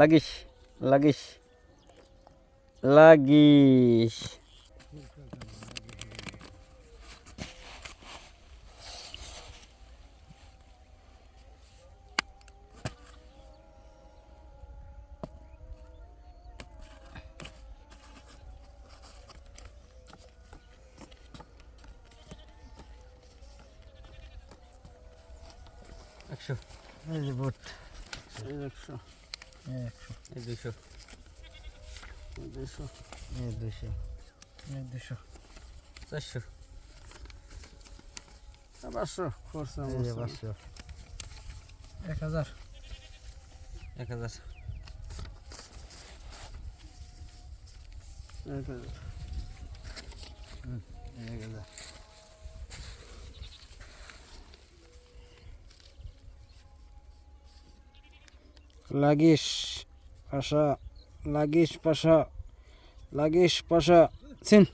lagi lagi lagi Action. Very good. Action. একশো একশো এই দুশো এই দুশো এই দুশো এই দুশো চারশো পাঁচশো খরচা এই যে পাঁচশো এক হাজার এক হাজার এক হাজার এক হাজার লাগিস পাশা লাগিস পাশা লাগিস পাশা সিন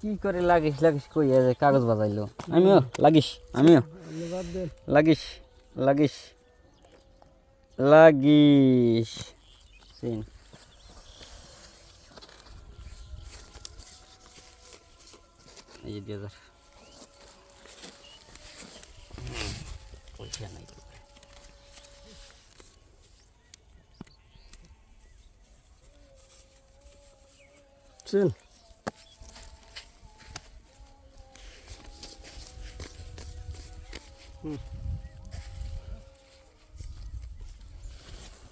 কি করে লাগিস লাগিস কই যে কাগজ বাজাইলো? আমিও লাগিস আমিও। লাগিস লাগিস লাগিস সিন এই দুই হাজার পয়সা নাই তো। সিন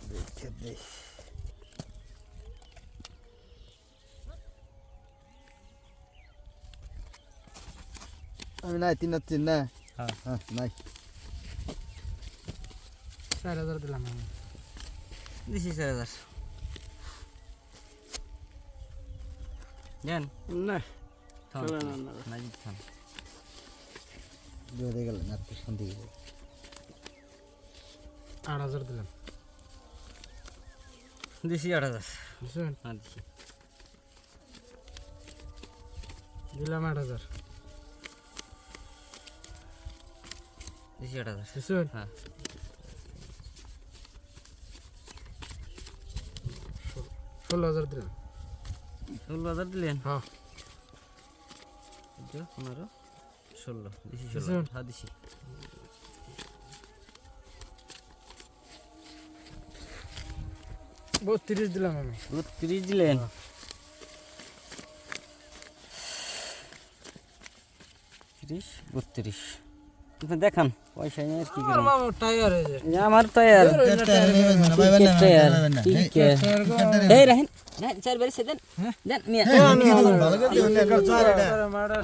দেখে দেখ আমি নাই তিন তিন না হ্যাঁ। হ্যাঁ নাই চার হাজার দিলাম আমি। দিছি চার হাজার। দেন। না না, থাম। বেড়ে গেল না তো শান্তি আট হাজার দিলাম। দিছি আট হাজার। বুঝছেন হ্যাঁ দিছি। দিলাম আট হাজার। দিছি আট হাজার। বুঝছেন হ্যাঁ। ষোলো হাজার দিলাম ষোলো হাজার দিলেন? হ্যাঁ। পনেরো ষোলো দিছি ষোলো। হ্যাঁ দিছি। বত্রিশ দিলাম আমি। বত্রিশ দিলেন? তিরিশ বত্রিশ। আপনি দেখান পয়সা নিয়ে আর কি করেন? আমার টায়ার হয়ে এই আমার তো এই রাহেন চার সে দেন। দেন মিয়া মারা